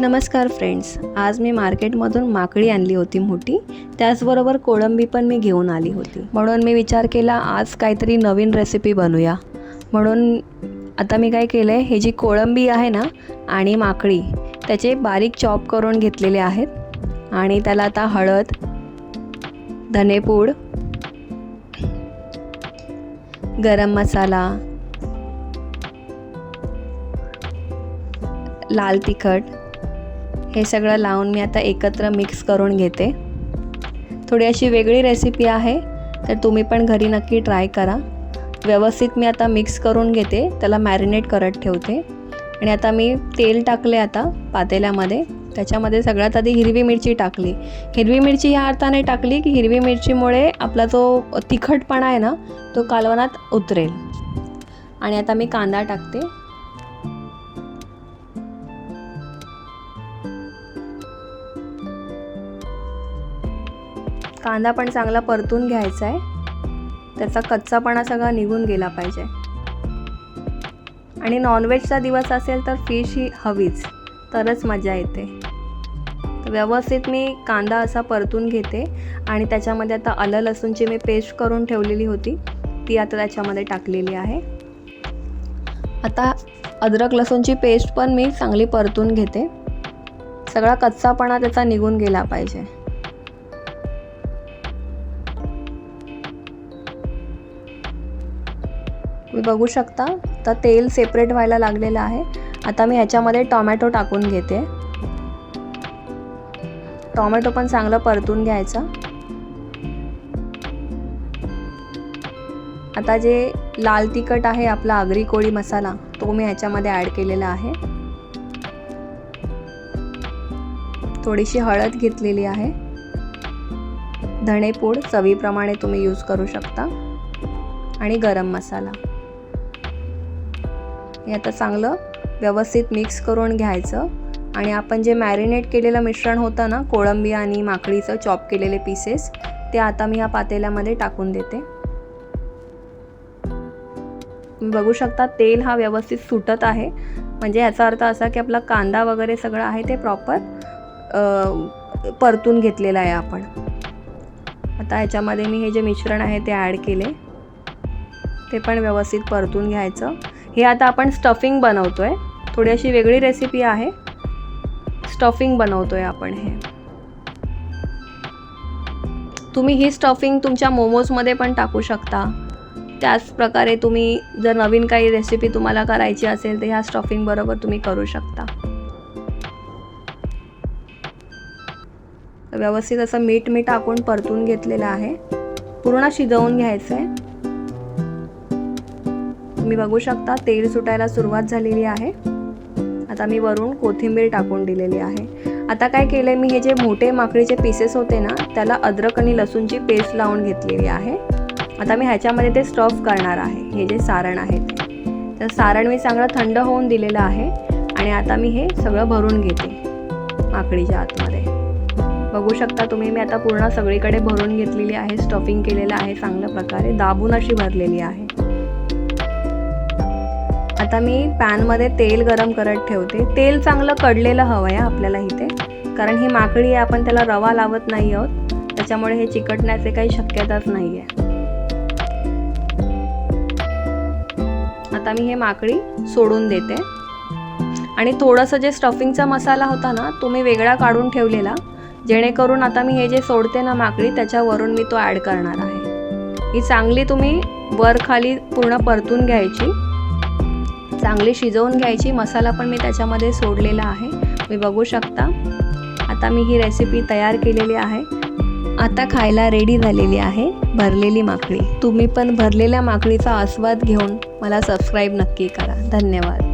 नमस्कार फ्रेंड्स आज मी मार्केटमधून माकडी आणली होती मोठी. त्याचबरोबर कोळंबी पण मी घेऊन आली होती. म्हणून मी विचार केला आज काहीतरी नवीन रेसिपी बनवूया म्हणून आता मी काय केलं आहे हे जी कोळंबी आहे ना आणि माकडी त्याचे बारीक चॉप करून घेतलेले आहेत. आणि त्याला आता हळद धनेपूड गरम मसाला लाल तिखट हे सगळं लावून मी आता एकत्र मिक्स करून घेते. थोडी अशी वेगळी रेसिपी आहे तर तुम्ही पण घरी नक्की ट्राय करा. व्यवस्थित मी आता मिक्स करून घेते त्याला मॅरिनेट करत ठेवते. आणि आता मी तेल टाकले आता पातेल्यामध्ये. त्याच्यामध्ये सगळ्यात आधी हिरवी मिरची टाकली. हिरवी मिरची ह्या अर्थाने टाकली की हिरवी मिरचीमुळे आपला जो तिखटपणा आहे ना तो कालवनात उतरेल. आणि आता मी कांदा टाकते. कांदा पण चांगला परतून घ्यायचा आहे. त्याचा कच्चापणा सगळा निघून गेला पाहिजे. आणि नॉनव्हेजचा दिवस असेल तर फिश ही हवीच. तरच मजा येते. तर व्यवस्थित मी कांदा असा परतून घेते आणि त्याच्यामध्ये आता आलं लसूणची मी पेस्ट करून ठेवलेली होती. ती आता त्याच्यामध्ये टाकलेली आहे. आता अद्रक लसूणची पेस्ट पण मी चांगली परतून घेते. सगळा कच्चापणा त्याचा निघून गेला पाहिजे. बघू शकता. तर तेल सेपरेट व्हायला लागलेलं आहे. आता मी ह्याच्यामध्ये टॉमॅटो टाकून घेते. टॉमॅटो पण चांगलं परतून घ्यायचा. आता जे लाल तिखट आहे आपला आगरी कोळी मसाला तो मी ह्याच्यामध्ये ॲड केलेला आहे. थोडीशी हळद घेतलेली आहे. धणेपूड चवीप्रमाणे तुम्ही यूज करू शकता. आणि गरम मसाला. हे आता चांगलं व्यवस्थित मिक्स करून घ्यायचं. आणि आपण जे मॅरिनेट केलेलं मिश्रण होतं ना कोळंबी आणि माकडीचं चॉप केलेले पीसेस ते आता मी या पातेल्यामध्ये टाकून देते. बघू शकता तेल हा व्यवस्थित सुटत आहे. म्हणजे याचा अर्थ असा की आपला कांदा वगैरे सगळं आहे ते प्रॉपर परतून घेतलेलं आहे आपण. आता याच्यामध्ये मी हे जे मिश्रण आहे ते ॲड केले. ते पण व्यवस्थित परतून घ्यायचं. हे आता आपण स्टफिंग बनवतो आहे थोडी अशी वेगळी रेसिपी आहे. स्टफिंग बनवतो आहे आपण हे. तुम्ही ही स्टफिंग तुमच्या मोमोजमध्ये पण टाकू शकता. त्याच प्रकारे तुम्ही जर नवीन काही रेसिपी तुम्हाला करायची असेल तर ह्या स्टफिंग बरोबर तुम्ही करू शकता. व्यवस्थित असं मीठ मी टाकून परतून घेतलेलं आहे. पूर्ण शिजवून घ्यायचं आहे तुम्ही बघू शकता तेल सुटायला सुरुवात झालेली आहे. आता मी वरून कोथिंबीर टाकून दिलेली आहे. आता काय केलं मी हे जे मोठे माकडीचे पीसेस होते ना त्याला अद्रक आणि लसूणची पेस्ट लावून घेतलेली आहे. आता मी ह्याच्यामध्ये ते स्टफ करणार आहे. हे जे सारण आहे ते. तर सारण मी चांगलं थंड होऊन दिलेलं आहे आणि आता मी हे सगळं भरून घेते माकडीच्या आतमध्ये. बघू शकता तुम्ही मी आता पूर्ण सगळीकडे भरून घेतलेली आहे स्टफिंग केलेलं आहे चांगल्या प्रकारे. दाबून अशी भरलेली आहे. आता मी पॅनमध्ये तेल गरम करत ठेवते. तेल चांगलं कडलेलं हवं आहे आपल्याला इथे. कारण ही माकडी आहे आपण त्याला रवा लावत नाही आहोत. त्याच्यामुळे हे चिकटण्याचे काही शक्यताच नाही आहे आता मी हे माकडी सोडून देते. आणि थोडंसं जे स्टफिंगचा मसाला होता ना तो मी वेगळा काढून ठेवलेला. जेणेकरून आता मी हे जे सोडते ना माकडी त्याच्यावरून मी तो ॲड करणार आहे. ही चांगली तुम्ही वर खाली पूर्ण परतून घ्यायची. चांगली शिजवून घ्यायची. मसाला पण मी त्याच्यामध्ये सोडलेला आहे. मी बघू शकता. आता मी ही रेसिपी तयार केलेली आहे. आता खायला रेडी झालेली आहे भरलेली माकडी तुम्ही पण भरलेल्या माकडीचा आस्वाद घेऊन मला सबस्क्राईब नक्की करा. धन्यवाद.